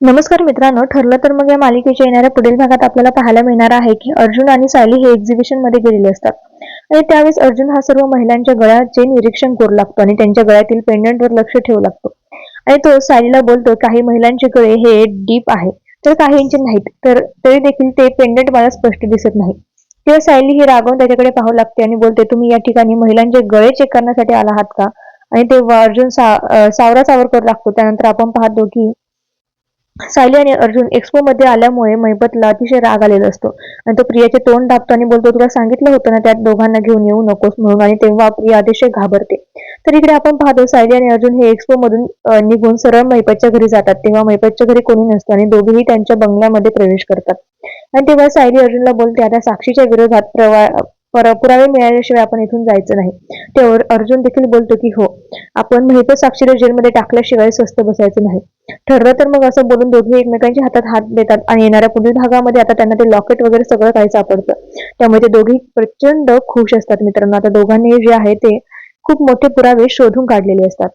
नमस्कार मित्रांनो ठरलं तर मग या मालिकेच्या येणाऱ्या पुढील भागात आपल्याला पाहायला मिळणार आहे की अर्जुन आणि सायली हे एक्झिबिशनमध्ये गेलेले असतात. आणि त्यावेळेस अर्जुन हा सर्व महिलांच्या गळ्याचे निरीक्षण करू लागतो आणि त्यांच्या गळ्यातील पेंडंटवर लक्ष ठेवू लागतो. आणि तो सायलीला बोलतो काही महिलांचे गळे हे डीप आहे तर काहींचे नाहीत तर तरी देखील ते पेंडंट मला स्पष्ट दिसत नाही. तेव्हा सायली ही रागवून त्याच्याकडे पाहू लागते आणि बोलते तुम्ही या ठिकाणी महिलांचे गळे चेक करण्यासाठी आला आहात का? आणि तेव्हा अर्जुन सा सावरा सावर करू लागतो. त्यानंतर आपण पाहतो की सायली आणि अर्जुन एक्सपो मध्ये आल्यामुळे मैबतला अतिशय राग आलेला असतो. आणि तो प्रियाचे तोंड दाबतो आणि बोलतो तुला सांगितलं होतं ना त्यात दोघांना घेऊन येऊ नकोस म्हणून. आणि तेव्हा प्रिया अतिशय घाबरते. तर इकडे आपण पाहतो सायली आणि अर्जुन हे एक्सपो मधून निघून सरळ मैपतच्या घरी जातात. तेव्हा मैपतच्या घरी कोणी नसतं आणि दोघेही त्यांच्या बंगल्यामध्ये प्रवेश करतात. आणि तेव्हा सायली अर्जुनला बोलते आता साक्षीच्या विरोधात प्रवा पर- पुरावे मिळाल्याशिवाय आपण इथून जायचं नाही. तेव्हा अर्जुन देखील बोलतो की हो आपण महिपत साक्षीला जेलमध्ये टाकल्याशिवाय स्वस्त बसायचं नाही. ठरलं तर मग असं बोलून दोघे एकमेकांच्या हातात हात देतात आणि येणाऱ्या पुढील भागामध्ये आता त्यांना ते लॉकेट वगैरे सगळं काही सापडतं. त्यामुळे ते दोघे प्रचंड खुश असतात मित्रांनो. आता दोघांनी जे आहे ते खूप मोठे पुरावे शोधून काढलेले असतात.